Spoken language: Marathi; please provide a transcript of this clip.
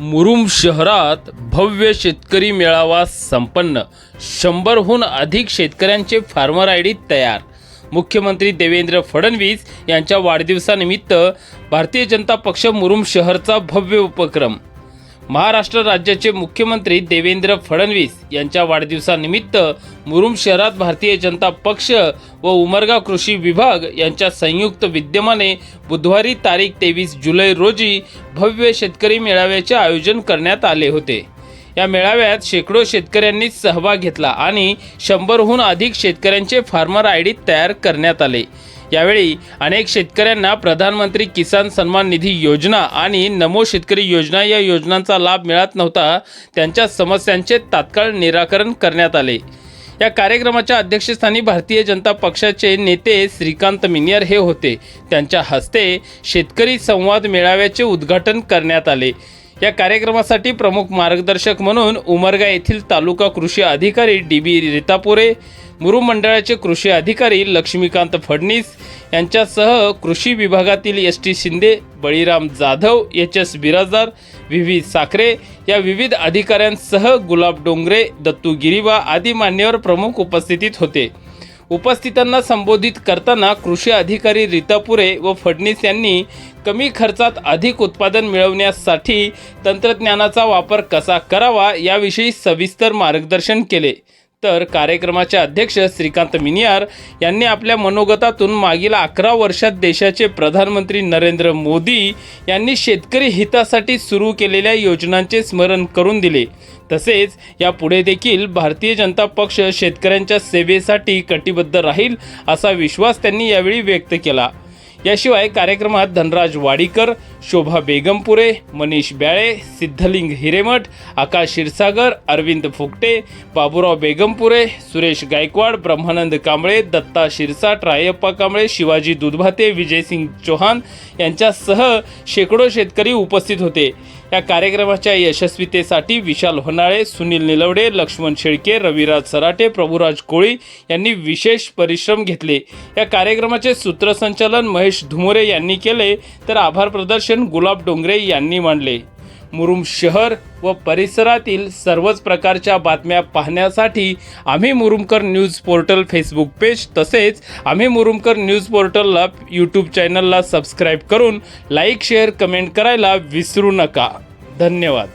मुरुम शहरात भव्य शेतकरी मेळावा संपन्न. शंभरहून अधिक शेतकऱ्यांचे फार्मर आय डी तयार. मुख्यमंत्री देवेंद्र फडणवीस यांच्या वाढदिवसानिमित्त भारतीय जनता पक्ष मुरुम शहरचा भव्य उपक्रम. महाराष्ट्र राज्याचे मुख्यमंत्री देवेंद्र फडणवीस यांच्या वाढदिवसानिमित्त मुरुम शहरात भारतीय जनता पक्ष व उमरगा कृषी विभाग यांच्या संयुक्त विद्यमाने बुधवारी तारीख तेवीस जुलै रोजी भव्य शेतकरी मेळाव्याचे आयोजन करण्यात आले होते. या मेळाव्यात शेकडो शेतकऱ्यांनी सहभाग घेतला आणि शंभरहून अधिक शेतकऱ्यांचे फार्मर आय डी तयार करण्यात आले. यावेळी अनेक शेतकऱ्यांना प्रधानमंत्री किसान सन्मान निधी योजना आणि नमो शेतकरी योजना या योजनांचा लाभ मिळत नव्हता. त्यांच्या समस्यांचे तात्काळ निराकरण करण्यात आले. या कार्यक्रमाच्या अध्यक्षस्थानी भारतीय जनता पक्षाचे नेते श्रीकांत मिनियर हे होते. त्यांच्या हस्ते शेतकरी संवाद मेळाव्याचे उद्घाटन करण्यात आले. या कार्यक्रमासाठी प्रमुख मार्गदर्शक म्हणून उमरगा येथील तालुका कृषी अधिकारी डी बी रितापुरे मुरुम मंडळाचे कृषी अधिकारी लक्ष्मीकांत फडणीस यांच्यासह कृषी विभागातील S T Shinde Baliram Jadhav H S Biradar V V Sakhare या विविध अधिकाऱ्यांसह गुलाब डोंगरे दत्तू गिरीबा आदी मान्यवर प्रमुख उपस्थितीत होते. उपस्थितांना संबोधित करताना कृषी अधिकारी रितापुरे व फडणीस यांनी कमी खर्चात अधिक उत्पादन मिळवण्यासाठी तंत्रज्ञानाचा वापर कसा करावा याविषयी सविस्तर मार्गदर्शन केले. तर कार्यक्रमाचे अध्यक्ष श्रीकांत मिनियार यांनी आपल्या मनोगतातून मागील अकरा वर्षात देशाचे प्रधानमंत्री नरेंद्र मोदी यांनी शेतकरी हितासाठी सुरू केलेल्या योजनांचे स्मरण करून दिले. तसेच यापुढे देखील भारतीय जनता पक्ष शेतकऱ्यांच्या सेवेसाठी कटिबद्ध राहील असा विश्वास त्यांनी यावेळी व्यक्त केला. याशिवाय कार्यक्रमात धनराज वाडीकर शोभा बेगमपुरे मनीष ब्याळे सिद्धलिंग हिरेमठ आकाश क्षीरसागर अरविंद फुकटे बाबूराव बेगमपुरे सुरेश गायकवाड ब्रह्मानंद कांबळे दत्ता शिरसाट रायप्पा कांबळे शिवाजी दुधभाते विजयसिंग चौहान यांच्यासह शेकडो शेतकरी उपस्थित होते. या कार्यक्रमाच्या यशस्वीतेसाठी विशाल होनाळे सुनील निलवडे लक्ष्मण शेळके रविराज सराटे प्रभुराज कोळी यांनी विशेष परिश्रम घेतले. या कार्यक्रमाचे सूत्रसंचालन महेश धुमोरे यांनी केले तर आभार प्रदर्शन गुलाब डोंगरे यांनी मांडले. मुरुम शहर व परिसरातील सर्वच प्रकारच्या बातम्या पाहण्यासाठी आम्ही Murumkar news portal Facebook page तसेच आम्ही मुरुमकर न्यूज पोर्टलला यूट्यूब चॅनलला सबस्क्राईब करून लाईक शेअर कमेंट करायला विसरू नका. धन्यवाद.